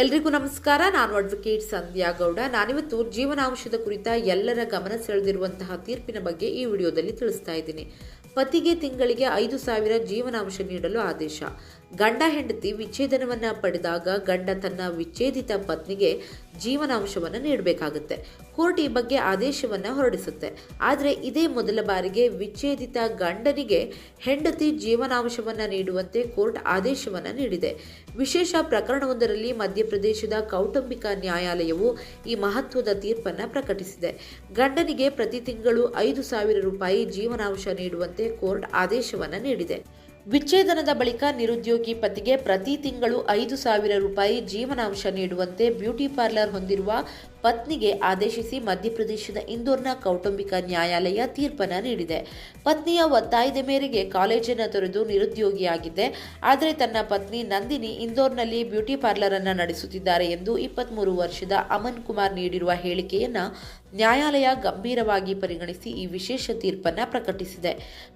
ಎಲ್ರಿಗೂ ನಮಸ್ಕಾರ. ನಾನು ಅಡ್ವೊಕೇಟ್ ಸಂಧ್ಯಾ ಗೌಡ. ನಾನಿವತ್ತು ಜೀವನಾಂಶದ ಕುರಿತ ಎಲ್ಲರ ಗಮನ ಸೆಳೆದಿರುವಂತಹ ತೀರ್ಪಿನ ಬಗ್ಗೆ ಈ ವಿಡಿಯೋದಲ್ಲಿ ತಿಳಿಸ್ತಾ ಇದ್ದೀನಿ. ಪತಿಗೆ ತಿಂಗಳಿಗೆ ಐದು ಸಾವಿರ ಜೀವನಾಂಶ ನೀಡಲು ಆದೇಶ. ಗಂಡ ಹೆಂಡತಿ ವಿಚ್ಛೇದನವನ್ನ ಪಡೆದಾಗ ಗಂಡ ತನ್ನ ವಿಚ್ಛೇದಿತ ಪತ್ನಿಗೆ ಜೀವನಾಂಶವನ್ನು ನೀಡಬೇಕಾಗುತ್ತೆ. ಕೋರ್ಟ್ ಈ ಬಗ್ಗೆ ಆದೇಶವನ್ನ ಹೊರಡಿಸುತ್ತೆ. ಆದರೆ ಇದೇ ಮೊದಲ ಬಾರಿಗೆ ವಿಚ್ಛೇದಿತ ಗಂಡನಿಗೆ ಹೆಂಡತಿ ಜೀವನಾಂಶವನ್ನು ನೀಡುವಂತೆ ಕೋರ್ಟ್ ಆದೇಶವನ್ನು ನೀಡಿದೆ. ವಿಶೇಷ ಪ್ರಕರಣವೊಂದರಲ್ಲಿ ಮಧ್ಯಪ್ರದೇಶದ ಕೌಟುಂಬಿಕ ನ್ಯಾಯಾಲಯವು ಈ ಮಹತ್ವದ ತೀರ್ಪನ್ನು ಪ್ರಕಟಿಸಿದೆ. ಗಂಡನಿಗೆ ಪ್ರತಿ ತಿಂಗಳು ಐದು ಸಾವಿರ ರೂಪಾಯಿ ಜೀವನಾಂಶ ನೀಡುವಂತೆ ಕೋರ್ಟ್ ಆದೇಶವನ್ನು ನೀಡಿದೆ. ವಿಚ್ಛೇದನದ ಬಳಿಕ ನಿರುದ್ಯೋಗಿ ಪತಿಗೆ ಪ್ರತಿ ತಿಂಗಳು ಐದು ಸಾವಿರ ರೂಪಾಯಿ ಜೀವನಾಂಶ ನೀಡುವಂತೆ ಬ್ಯೂಟಿ ಪಾರ್ಲರ್ ಹೊಂದಿರುವ ಪತ್ನಿಗೆ ಆದೇಶಿಸಿ ಮಧ್ಯಪ್ರದೇಶದ ಇಂದೋರ್ನ ಕೌಟುಂಬಿಕ ನ್ಯಾಯಾಲಯ ತೀರ್ಪನ್ನು ನೀಡಿದೆ. ಪತ್ನಿಯ ಒತ್ತಾಯದ ಮೇರೆಗೆ ಕಾಲೇಜನ್ನು ತೊರೆದು ನಿರುದ್ಯೋಗಿಯಾಗಿದ್ದೆ. ಆದರೆ ತನ್ನ ಪತ್ನಿ ನಂದಿನಿ ಇಂದೋರ್ನಲ್ಲಿ ಬ್ಯೂಟಿ ಪಾರ್ಲರ್ ಅನ್ನು ನಡೆಸುತ್ತಿದ್ದಾರೆ ಎಂದು ಇಪ್ಪತ್ಮೂರು ವರ್ಷದ ಅಮನ್ ಕುಮಾರ್ ನೀಡಿರುವ ಹೇಳಿಕೆಯನ್ನ ನ್ಯಾಯಾಲಯ ಗಂಭೀರವಾಗಿ ಪರಿಗಣಿಸಿ ಈ ವಿಶೇಷ ತೀರ್ಪನ್ನ ಪ್ರಕಟಿಸಿದೆ.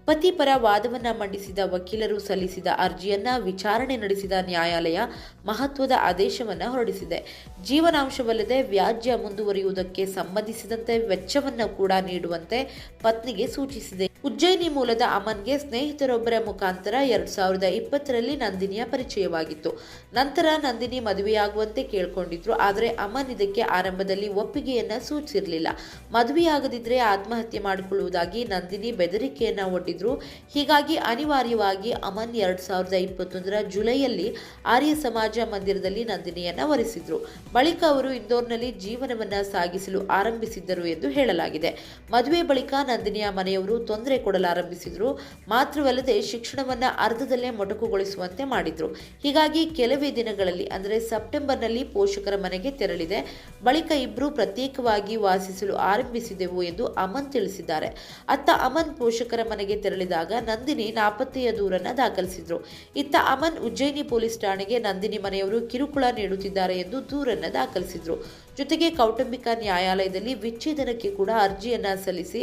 ಪತಿ ಪರ ವಾದವನ್ನ ಮಂಡಿಸಿದ ವಕೀಲರು ಸಲ್ಲಿಸಿದ ಅರ್ಜಿಯನ್ನ ವಿಚಾರಣೆ ನಡೆಸಿದ ನ್ಯಾಯಾಲಯ ಮಹತ್ವದ ಆದೇಶವನ್ನ ಹೊರಡಿಸಿದೆ. ಜೀವನಾಂಶವಲ್ಲದೆ ವ್ಯಾಜ್ಯ ಮುಂದುವರಿಯುವುದಕ್ಕೆ ಸಂಬಂಧಿಸಿದಂತೆ ವೆಚ್ಚವನ್ನ ಕೂಡ ನೀಡುವಂತೆ ಪತ್ನಿಗೆ ಸೂಚಿಸಿದೆ. ಉಜ್ಜಯಿನಿ ಮೂಲದ ಅಮನ್ಗೆ ಸ್ನೇಹಿತರೊಬ್ಬರ ಮುಖಾಂತರ ಎರಡ್ ಸಾವಿರದ ಇಪ್ಪತ್ತರಲ್ಲಿ ನಂದಿನಿಯ ಪರಿಚಯವಾಗಿತ್ತು. ನಂತರ ನಂದಿನಿ ಮದುವೆಯಾಗುವಂತೆ ಕೇಳಿಕೊಂಡಿದ್ರು, ಆದರೆ ಅಮನ್ ಇದಕ್ಕೆ ಆರಂಭದಲ್ಲಿ ಒಪ್ಪಿಗೆಯನ್ನ ಸೂಚಿಸಿರಲಿಲ್ಲ. ಮದುವೆಯಾಗದಿದ್ರೆ ಆತ್ಮಹತ್ಯೆ ಮಾಡಿಕೊಳ್ಳುವುದಾಗಿ ನಂದಿನಿ ಬೆದರಿಕೆಯನ್ನ ಒಡ್ಡಿದ್ರು. ಹೀಗಾಗಿ ಅನಿವಾರ್ಯವಾಗಿ ಅಮನ್ ಎರಡ್ ಸಾವಿರದ ಇಪ್ಪತ್ತೊಂದರ ಜುಲೈಯಲ್ಲಿ ಆರ್ಯ ಸಮಾಜ ಮಂದಿರದಲ್ಲಿ ನಂದಿನಿಯನ್ನ ವರಿಸಿದ್ರು. ಬಳಿಕ ಅವರು ಇಂದೋರ್ನಲ್ಲಿ ಜೀವನವನ್ನ ಸಾಗಿಸಲು ಆರಂಭಿಸಿದ್ದರು ಎಂದು ಹೇಳಲಾಗಿದೆ. ಮದುವೆ ಬಳಿಕ ನಂದಿನಿಯ ಮನೆಯವರು ತೊಂದರೆ ಕೊಡಲಾರಂಭಿಸಿದ್ರು. ಮಾತ್ರವಲ್ಲದೆ ಶಿಕ್ಷಣವನ್ನ ಅರ್ಧದಲ್ಲೇ ಮೊಟಕುಗೊಳಿಸುವಂತೆ ಮಾಡಿದ್ರು. ಹೀಗಾಗಿ ಕೆಲವೇ ದಿನಗಳಲ್ಲಿ, ಅಂದರೆ ಸೆಪ್ಟೆಂಬರ್ನಲ್ಲಿ ಪೋಷಕರ ಮನೆಗೆ ತೆರಳಿದೆ. ಬಳಿಕ ಇಬ್ಬರು ಪ್ರತ್ಯೇಕವಾಗಿ ವಾಸಿಸಲು ಆರಂಭಿಸಿದೆವು ಎಂದು ಅಮನ್ ತಿಳಿಸಿದ್ದಾರೆ. ಅತ್ತ ಅಮನ್ ಪೋಷಕರ ಮನೆಗೆ ತೆರಳಿದಾಗ ನಂದಿನಿ ನಾಪತ್ತೆಯ ದೂರನ್ನು ದಾಖಲಿಸಿದ್ರು. ಇತ್ತ ಅಮನ್ ಉಜ್ಜಯಿನಿ ಪೊಲೀಸ್ ಠಾಣೆಗೆ ನಂದಿನಿ ಮನೆಯವರು ಕಿರುಕುಳ ನೀಡುತ್ತಿದ್ದಾರೆ ಎಂದು ದೂರನ್ನು ದಾಖಲಿಸಿದ್ರು. ಜೊತೆಗೆ ಕೌಟುಂಬಿಕ ನ್ಯಾಯಾಲಯದಲ್ಲಿ ವಿಚ್ಛೇದನಕ್ಕೆ ಕೂಡ ಅರ್ಜಿಯನ್ನ ಸಲ್ಲಿಸಿ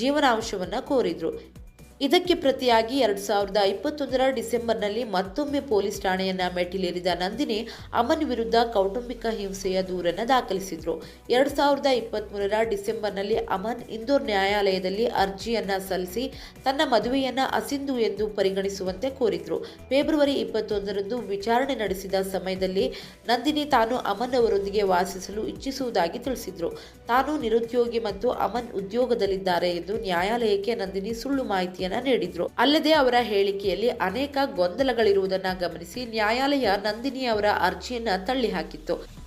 ಜೀವನಾಂಶವನ್ನ ಕೋರಿದ್ರು. ಇದಕ್ಕೆ ಪ್ರತಿಯಾಗಿ ಎರಡ್ ಸಾವಿರದ ಇಪ್ಪತ್ತೊಂದರ ಡಿಸೆಂಬರ್ನಲ್ಲಿ ಮತ್ತೊಮ್ಮೆ ಪೊಲೀಸ್ ಠಾಣೆಯನ್ನ ಮೆಟ್ಟಿಲೇರಿದ ನಂದಿನಿ ಅಮನ್ ವಿರುದ್ಧ ಕೌಟುಂಬಿಕ ಹಿಂಸೆಯ ದೂರನ್ನು ದಾಖಲಿಸಿದ್ರು. ಎರಡ್ ಸಾವಿರದ ಇಪ್ಪತ್ಮೂರರ ಡಿಸೆಂಬರ್ನಲ್ಲಿ ಅಮನ್ ಇಂದೋರ್ ನ್ಯಾಯಾಲಯದಲ್ಲಿ ಅರ್ಜಿಯನ್ನ ಸಲ್ಲಿಸಿ ತನ್ನ ಮದುವೆಯನ್ನ ಅಸಿಂಧು ಎಂದು ಪರಿಗಣಿಸುವಂತೆ ಕೋರಿದ್ರು. ಫೆಬ್ರವರಿ ಇಪ್ಪತ್ತೊಂದರಂದು ವಿಚಾರಣೆ ನಡೆಸಿದ ಸಮಯದಲ್ಲಿ ನಂದಿನಿ ತಾನು ಅಮನ್ ಅವರೊಂದಿಗೆ ವಾಸಿಸಲು ಇಚ್ಛಿಸುವುದಾಗಿ ತಿಳಿಸಿದ್ರು. ತಾನು ನಿರುದ್ಯೋಗಿ ಮತ್ತು ಅಮನ್ ಉದ್ಯೋಗದಲ್ಲಿದ್ದಾರೆ ಎಂದು ನ್ಯಾಯಾಲಯಕ್ಕೆ ನಂದಿನಿ ಸುಳ್ಳು ಮಾಹಿತಿಯನ್ನ ನೀಡಿದ್ರು. ಅಲ್ಲದೆ ಅವರ ಹೇಳಿಕೆಯಲ್ಲಿ ಅನೇಕ ಗೊಂದಲಗಳಿರುವುದನ್ನ ಗಮನಿಸಿ ನ್ಯಾಯಾಲಯ ನಂದಿನಿ ಅವರ ಅರ್ಜಿಯನ್ನ ತಳ್ಳಿಹಾಕಿತ್ತು.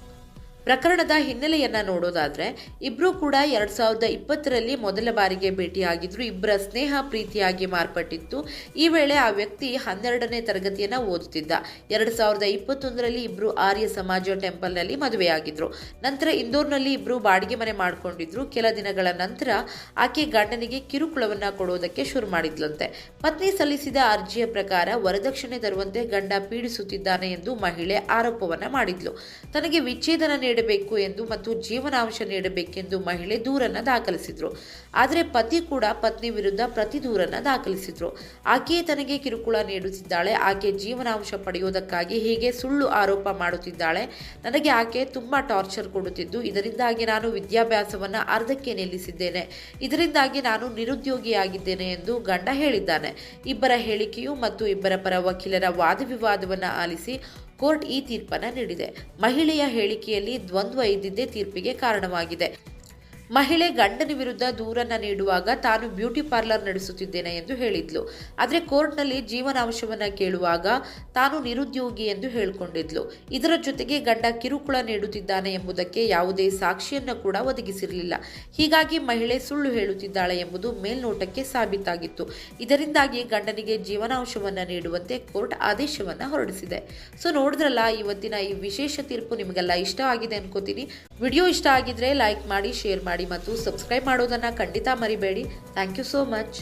ಪ್ರಕರಣದ ಹಿನ್ನೆಲೆಯನ್ನ ನೋಡೋದಾದ್ರೆ, ಇಬ್ರು ಕೂಡ ಎರಡ್ ಸಾವಿರದ ಇಪ್ಪತ್ತರಲ್ಲಿ ಮೊದಲ ಬಾರಿಗೆ ಭೇಟಿಯಾಗಿದ್ರು. ಇಬ್ಬರ ಸ್ನೇಹ ಪ್ರೀತಿಯಾಗಿ ಮಾರ್ಪಟ್ಟಿತ್ತು. ಈ ವೇಳೆ ಆ ವ್ಯಕ್ತಿ ಹನ್ನೆರಡನೇ ತರಗತಿಯನ್ನ ಓದುತ್ತಿದ್ದ. ಎರಡ್ ಸಾವಿರದ ಇಪ್ಪತ್ತೊಂದರಲ್ಲಿ ಇಬ್ರು ಆರ್ಯ ಸಮಾಜ ಟೆಂಪಲ್ನಲ್ಲಿ ಮದುವೆಯಾಗಿದ್ರು. ನಂತರ ಇಂದೋರ್ನಲ್ಲಿ ಇಬ್ರು ಬಾಡಿಗೆ ಮನೆ ಮಾಡ್ಕೊಂಡಿದ್ರು. ಕೆಲ ದಿನಗಳ ನಂತರ ಆಕೆ ಗಂಡನಿಗೆ ಕಿರುಕುಳವನ್ನ ಕೊಡುವುದಕ್ಕೆ ಶುರು ಮಾಡಿದ್ಲಂತೆ. ಪತ್ನಿ ಸಲ್ಲಿಸಿದ ಅರ್ಜಿಯ ಪ್ರಕಾರ ವರದಕ್ಷಿಣೆ ತರುವಂತೆ ಗಂಡ ಪೀಡಿಸುತ್ತಿದ್ದಾನೆ ಎಂದು ಮಹಿಳೆ ಆರೋಪವನ್ನ ಮಾಡಿದ್ಲು. ತನಗೆ ವಿಚ್ಛೇದನ ನೀಡಬೇಕು ಎಂದು ಮತ್ತು ಜೀವನಾಂಶ ನೀಡಬೇಕೆಂದು ಮಹಿಳೆ ದೂರನ್ನು ದಾಖಲಿಸಿದ್ರು. ಆದರೆ ಪತಿ ಕೂಡ ಪತ್ನಿ ವಿರುದ್ಧ ಪ್ರತಿ ದೂರನ್ನು ದಾಖಲಿಸಿದ್ರು. ಆಕೆಯೇ ತನಗೆ ಕಿರುಕುಳ ನೀಡುತ್ತಿದ್ದಾಳೆ. ಆಕೆ ಜೀವನಾಂಶ ಪಡೆಯುವುದಕ್ಕಾಗಿ ಹೀಗೆ ಸುಳ್ಳು ಆರೋಪ ಮಾಡುತ್ತಿದ್ದಾಳೆ. ನನಗೆ ಆಕೆ ತುಂಬಾ ಟಾರ್ಚರ್ ಕೊಡುತ್ತಿದ್ದು. ಇದರಿಂದಾಗಿ ನಾನು ವಿದ್ಯಾಭ್ಯಾಸವನ್ನು ಅರ್ಧಕ್ಕೆ ನಿಲ್ಲಿಸಿದ್ದೇನೆ. ಇದರಿಂದಾಗಿ ನಾನು ನಿರುದ್ಯೋಗಿಯಾಗಿದ್ದೇನೆ ಎಂದು ಗಂಡ ಹೇಳಿದ್ದಾನೆ. ಇಬ್ಬರ ಹೇಳಿಕೆಯು ಮತ್ತು ಇಬ್ಬರ ಪರ ವಕೀಲರ ವಾದವಿವಾದವನ್ನ ಆಲಿಸಿ ಕೋರ್ಟ್ ಈ ತೀರ್ಪನ್ನು ನೀಡಿದೆ. ಮಹಿಳೆಯ ಹೇಳಿಕೆಯಲ್ಲಿ ದ್ವಂದ್ವ ಇದ್ದಿದ್ದೇ ತೀರ್ಪಿಗೆ ಕಾರಣವಾಗಿದೆ. ಮಹಿಳೆ ಗಂಡನ ವಿರುದ್ಧ ದೂರನ್ನ ನೀಡುವಾಗ ತಾನು ಬ್ಯೂಟಿ ಪಾರ್ಲರ್ ನಡೆಸುತ್ತಿದ್ದೇನೆ ಎಂದು ಹೇಳಿದ್ಲು. ಆದರೆ ಕೋರ್ಟ್ನಲ್ಲಿ ಜೀವನಾಂಶವನ್ನ ಕೇಳುವಾಗ ತಾನು ನಿರುದ್ಯೋಗಿ ಎಂದು ಹೇಳಿಕೊಂಡಿದ್ಲು. ಇದರ ಜೊತೆಗೆ ಗಂಡ ಕಿರುಕುಳ ನೀಡುತ್ತಿದ್ದಾನೆ ಎಂಬುದಕ್ಕೆ ಯಾವುದೇ ಸಾಕ್ಷಿಯನ್ನ ಕೂಡ ಒದಗಿಸಿರಲಿಲ್ಲ. ಹೀಗಾಗಿ ಮಹಿಳೆ ಸುಳ್ಳು ಹೇಳುತ್ತಿದ್ದಾಳೆ ಎಂಬುದು ಮೇಲ್ನೋಟಕ್ಕೆ ಸಾಬೀತಾಗಿತ್ತು. ಇದರಿಂದಾಗಿ ಗಂಡನಿಗೆ ಜೀವನಾಂಶವನ್ನು ನೀಡುವಂತೆ ಕೋರ್ಟ್ ಆದೇಶವನ್ನ ಹೊರಡಿಸಿದೆ. ಸೊ ನೋಡಿದ್ರಲ್ಲ, ಇವತ್ತಿನ ಈ ವಿಶೇಷ ತೀರ್ಪು ನಿಮಗೆಲ್ಲ ಇಷ್ಟ ಆಗಿದೆ ಅನ್ಕೋತೀನಿ. ವಿಡಿಯೋ ಇಷ್ಟ ಆಗಿದ್ರೆ ಲೈಕ್ ಮಾಡಿ, ಶೇರ್ ಮಾಡಿ ಮತ್ತು ಸಬ್ಸ್ಕ್ರೈಬ್ ಮಾಡೋದನ್ನ ಖಂಡಿತ ಮರಿಬೇಡಿ. Thank you so much.